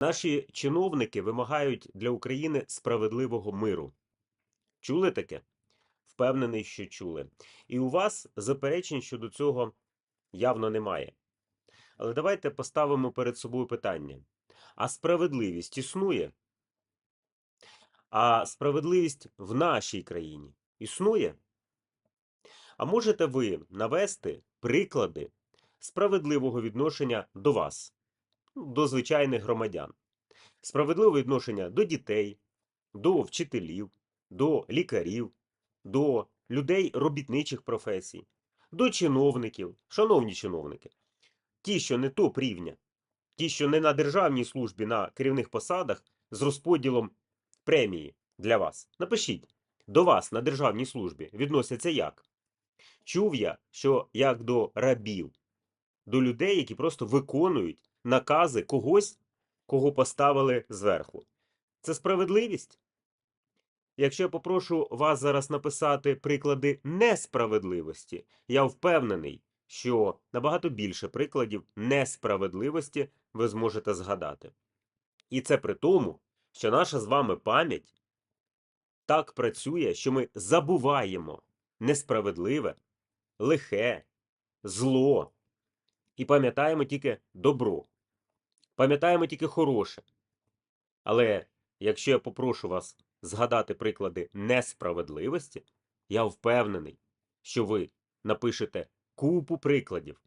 Наші чиновники вимагають для України справедливого миру. Чули таке? Впевнений, що чули. І у вас заперечень щодо цього явно немає. Але давайте поставимо перед собою питання: а справедливість існує? А справедливість в нашій країні існує? А можете ви навести приклади справедливого відношення до вас, до звичайних громадян? Справедливе відношення до дітей, до вчителів, до лікарів, до людей робітничих професій, до чиновників, шановні чиновники, ті, що не топ рівня, ті, що не на державній службі на керівних посадах з розподілом премії для вас. Напишіть, до вас на державній службі відносяться як? Чув я, що як до рабів, до людей, які просто виконують накази когось, кого поставили зверху. Це справедливість? Якщо я попрошу вас зараз написати приклади несправедливості, я впевнений, що набагато більше прикладів несправедливості ви зможете згадати. І це при тому, що наша з вами пам'ять так працює, що ми забуваємо несправедливе, лихе, зло і пам'ятаємо тільки добро, пам'ятаємо тільки хороше. Але якщо я попрошу вас згадати приклади несправедливості, я впевнений, що ви напишете купу прикладів.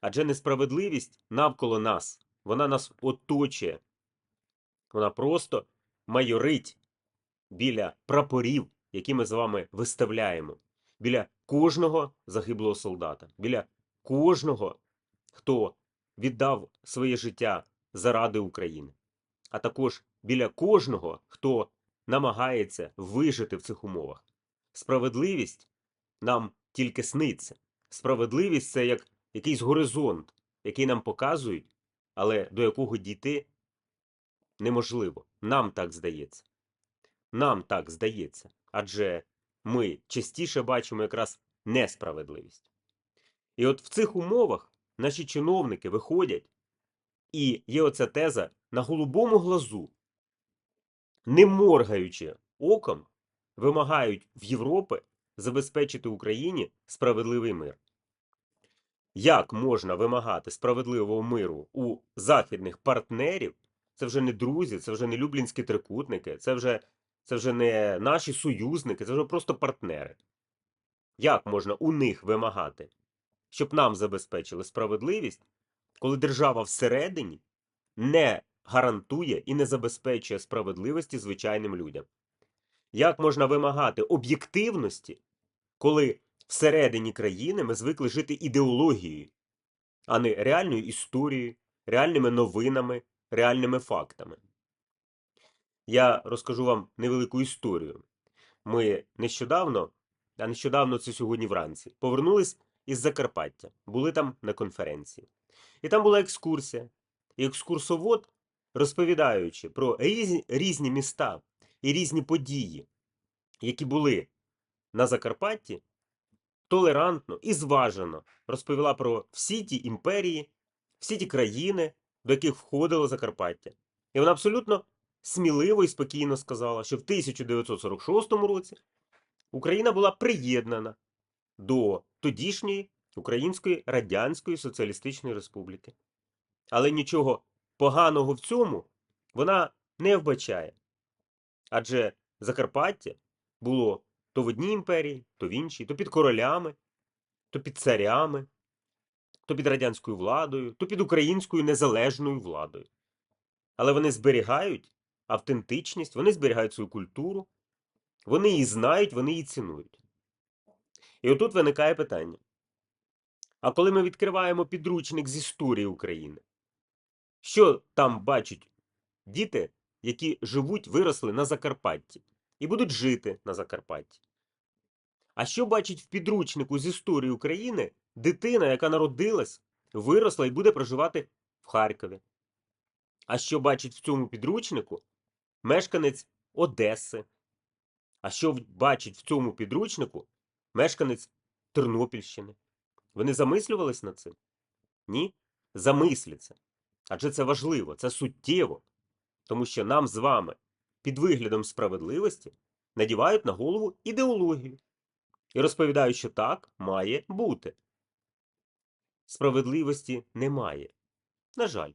Адже несправедливість навколо нас, вона нас оточує. Вона просто майорить біля прапорів, які ми з вами виставляємо, біля кожного загиблого солдата, біля кожного, хто віддав своє життя заради України, а також біля кожного, хто намагається вижити в цих умовах. Справедливість нам тільки сниться. Справедливість це як якийсь горизонт, який нам показують, але до якого дійти неможливо. Нам так здається. Нам так здається. Адже ми частіше бачимо якраз несправедливість. І от в цих умовах наші чиновники виходять, і є оця теза на голубому глазу, не моргаючи оком, вимагають в Європи забезпечити Україні справедливий мир. Як можна вимагати справедливого миру у західних партнерів? Це вже не друзі, це вже не люблінські трикутники, це вже, це вже не наші союзники, це вже просто партнери. Як можна у них вимагати, щоб нам забезпечили справедливість, коли держава всередині не гарантує і не забезпечує справедливості звичайним людям? Як можна вимагати об'єктивності, коли всередині країни ми звикли жити ідеологією, а не реальною історією, реальними новинами, реальними фактами? Я розкажу вам невелику історію. Ми нещодавно, а нещодавно це сьогодні вранці, повернулись із Закарпаття, були там на конференції. І там була екскурсія. І екскурсовод, розповідаючи про різні, різні міста і різні події, які були на Закарпатті, толерантно і зважено розповіла про всі ті імперії, всі ті країни, до яких входило Закарпаття. І вона абсолютно сміливо і спокійно сказала, що в 1946 році Україна була приєднана до тодішньої Української Радянської Соціалістичної Республіки. Але нічого поганого в цьому вона не вбачає. Адже Закарпаття було то в одній імперії, то в іншій, то під королями, то під царями, то під радянською владою, то під українською незалежною владою. Але вони зберігають автентичність, вони зберігають свою культуру, вони її знають, вони її цінують. І отут виникає питання. А коли ми відкриваємо підручник з історії України, що там бачать діти, які живуть, виросли на Закарпатті і будуть жити на Закарпатті? А що бачить в підручнику з історії України дитина, яка народилась, виросла і буде проживати в Харкові? А що бачить в цьому підручнику мешканець Одеси? А що бачить в цьому підручнику мешканець Тернопільщини? Вони замислювались над цим? Ні? Замисляться. Адже це важливо, це суттєво. Тому що нам з вами під виглядом справедливості надівають на голову ідеологію і розповідають, що так має бути. Справедливості немає. На жаль.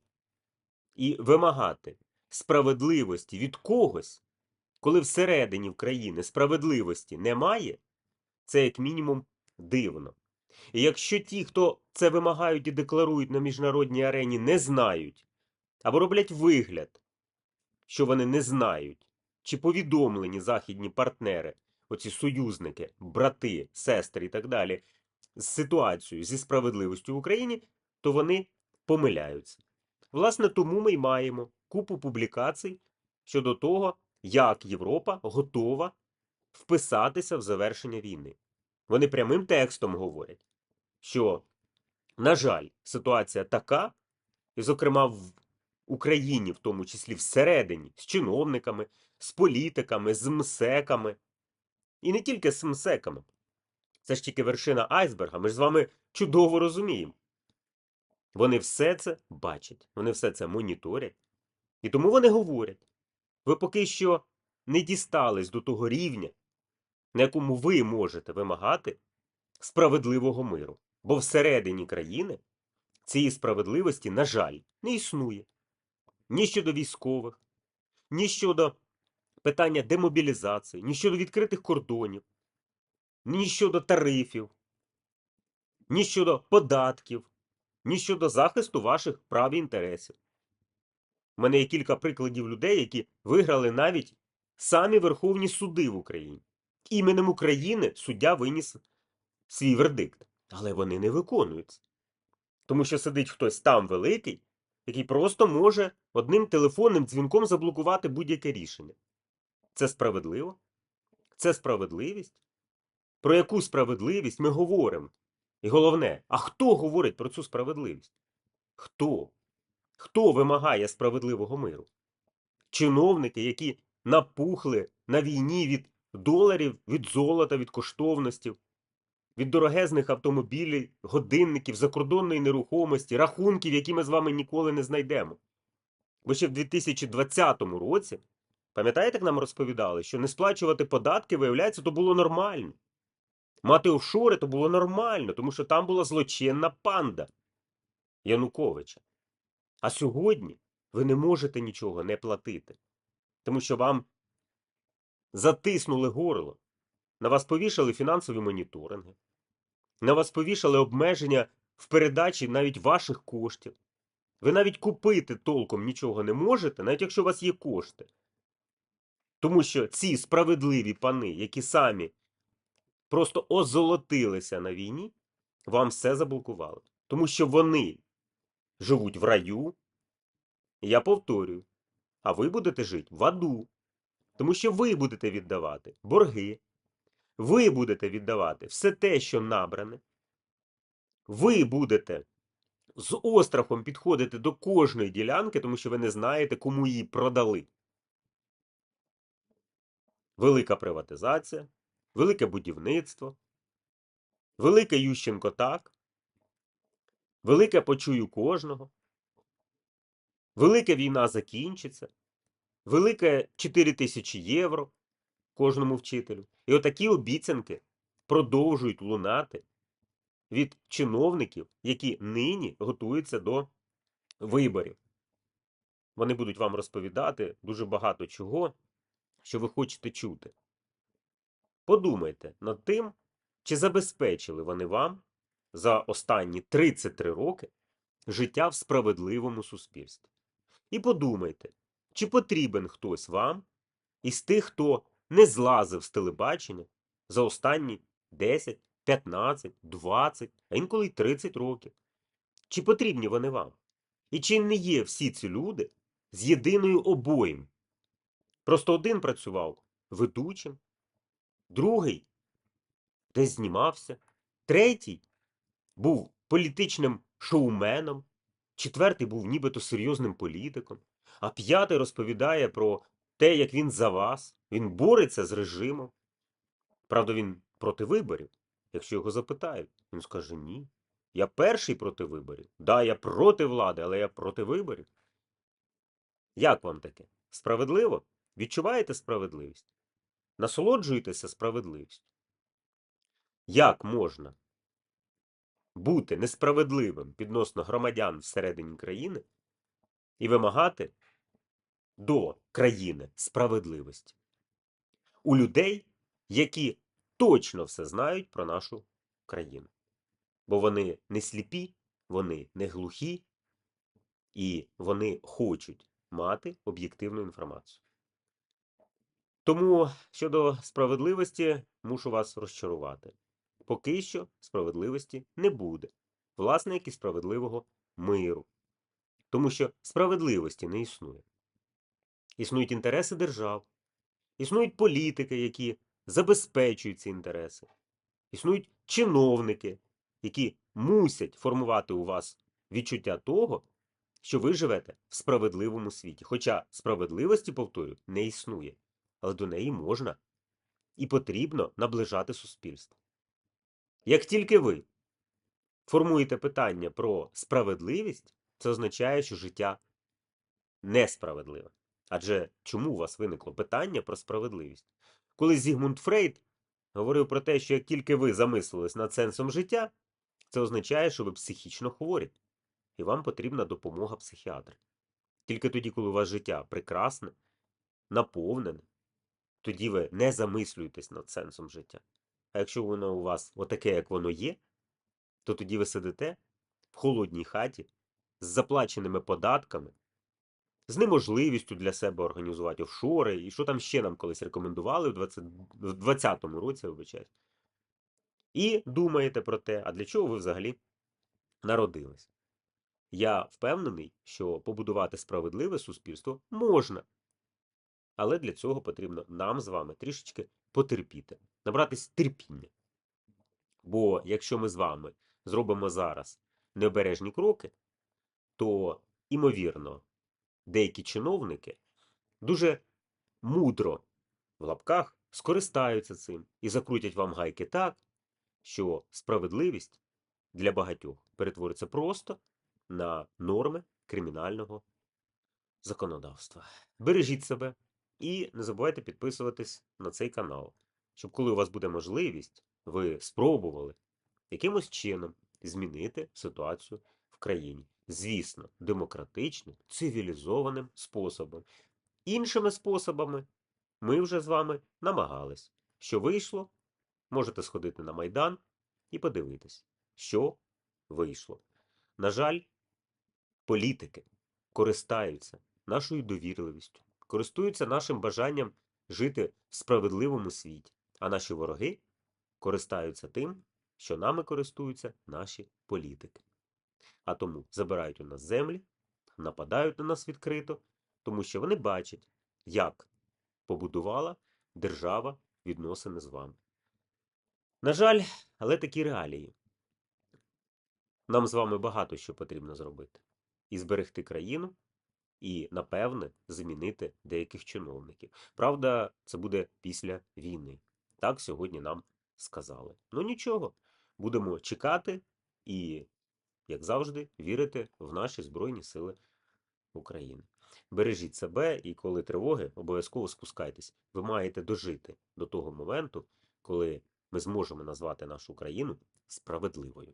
І вимагати справедливості від когось, коли всередині в країни справедливості немає, це як мінімум дивно. І якщо ті, хто це вимагають і декларують на міжнародній арені, не знають або роблять вигляд, що вони не знають, чи повідомлені західні партнери, оці союзники, брати, сестри і так далі, з ситуацією зі справедливістю в Україні, то вони помиляються. Власне, тому ми й маємо купу публікацій щодо того, як Європа готова вписатися в завершення війни. Вони прямим текстом говорять, що, на жаль, ситуація така, і, зокрема, в Україні, в тому числі всередині, з чиновниками, з політиками, з МСЕКами. І не тільки з МСЕКами. Це ж тільки вершина айсберга. Ми ж з вами чудово розуміємо. Вони все це бачать, вони все це моніторять. І тому вони говорять: ви поки що не дістались до того рівня, на якому ви можете вимагати справедливого миру. Бо всередині країни цієї справедливості, на жаль, не існує. Ні щодо військових, ні щодо питання демобілізації, ні щодо відкритих кордонів, ні щодо тарифів, ні щодо податків, ні щодо захисту ваших прав і інтересів. У мене є кілька прикладів людей, які виграли навіть самі Верховні суди в Україні. Іменем України суддя виніс свій вердикт, але вони не виконуються. Тому що сидить хтось там великий, який просто може одним телефонним дзвінком заблокувати будь-яке рішення. Це справедливо? Це справедливість? Про яку справедливість ми говоримо? І головне, а хто говорить про цю справедливість? Хто? Хто вимагає справедливого миру? Чиновники, які напухли на війні від доларів, від золота, від коштовностів, від дорогезних автомобілів, годинників, закордонної нерухомості, рахунків, які ми з вами ніколи не знайдемо. Бо ще в 2020 році, пам'ятаєте, як нам розповідали, що не сплачувати податки, виявляється, то було нормально. Мати офшори то було нормально, тому що там була злочинна панда Януковича. А сьогодні ви не можете нічого не платити, тому що вам затиснули горло, на вас повішали фінансові моніторинги, на вас повішали обмеження в передачі навіть ваших коштів. Ви навіть купити толком нічого не можете, навіть якщо у вас є кошти. Тому що ці справедливі пани, які самі просто озолотилися на війні, вам все заблокували. Тому що вони живуть в раю. Я повторюю, а ви будете жити в аду. Тому що ви будете віддавати борги, ви будете віддавати все те, що набране. Ви будете з острахом підходити до кожної ділянки, тому що ви не знаєте, кому її продали. Велика приватизація, велике будівництво, велике Ющенко так, велике почую кожного, велика війна закінчиться, велике 4 тисячі євро кожному вчителю. І отакі обіцянки продовжують лунати від чиновників, які нині готуються до виборів. Вони будуть вам розповідати дуже багато чого, що ви хочете чути. Подумайте над тим, чи забезпечили вони вам за останні 33 роки життя в справедливому суспільстві. І подумайте, чи потрібен хтось вам із тих, хто не злазив з телебачення за останні 10, 15, 20, а інколи й 30 років. Чи потрібні вони вам? І чи не є всі ці люди з єдиною обоїм? Просто один працював ведучим, другий десь знімався, третій був політичним шоуменом, четвертий був нібито серйозним політиком, а п'ятий розповідає про те, як він за вас, він бореться з режимом. Правда, він проти виборів. Якщо його запитають, він скаже ні. Я перший проти виборів. Да, я проти влади, але я проти виборів. Як вам таке? Справедливо? Відчуваєте справедливість? Насолоджуєтеся справедливістю? Як можна бути несправедливим відносно громадян всередині країни і вимагати до країни справедливості у людей, які точно все знають про нашу країну? Бо вони не сліпі, вони не глухі, і вони хочуть мати об'єктивну інформацію. Тому щодо справедливості мушу вас розчарувати. Поки що справедливості не буде. Власне, як і справедливого миру. Тому що справедливості не існує. Існують інтереси держав, існують політики, які забезпечують ці інтереси, існують чиновники, які мусять формувати у вас відчуття того, що ви живете в справедливому світі. Хоча справедливості, повторюю, не існує, але до неї можна і потрібно наближати суспільство. Як тільки ви формуєте питання про справедливість, це означає, що життя несправедливе. Адже чому у вас виникло питання про справедливість? Коли Зігмунд Фрейд говорив про те, що як тільки ви замислились над сенсом життя, це означає, що ви психічно хворі, і вам потрібна допомога психіатра. Тільки тоді, коли у вас життя прекрасне, наповнене, тоді ви не замислюєтесь над сенсом життя. А якщо воно у вас отаке, як воно є, то тоді ви сидите в холодній хаті з заплаченими податками, з неможливістю для себе організувати офшори, і що там ще нам колись рекомендували в 20 в 20-му році, вибачаюсь. І думаєте про те, а для чого ви взагалі народились. Я впевнений, що побудувати справедливе суспільство можна. Але для цього потрібно нам з вами трішечки потерпіти, набратись терпіння. Бо якщо ми з вами зробимо зараз необережні кроки, то, імовірно, деякі чиновники дуже мудро в лапках скористаються цим і закрутять вам гайки так, що справедливість для багатьох перетвориться просто на норми кримінального законодавства. Бережіть себе і не забувайте підписуватись на цей канал, щоб коли у вас буде можливість, ви спробували якимось чином змінити ситуацію в країні. Звісно, демократичним, цивілізованим способом. Іншими способами ми вже з вами намагались. Що вийшло, можете сходити на Майдан і подивитись, що вийшло. На жаль, політики користаються нашою довірливістю, користуються нашим бажанням жити в справедливому світі, а наші вороги користаються тим, що нами користуються наші політики. А тому забирають у нас землі, нападають на нас відкрито, тому що вони бачать, як побудувала держава відносини з вами. На жаль, але такі реалії. Нам з вами багато що потрібно зробити. І зберегти країну, і, напевне, змінити деяких чиновників. Правда, це буде після війни. Так сьогодні нам сказали. Ну нічого, будемо чекати і, як завжди, вірите в наші Збройні Сили України. Бережіть себе, і коли тривоги, обов'язково спускайтесь. Ви маєте дожити до того моменту, коли ми зможемо назвати нашу країну справедливою.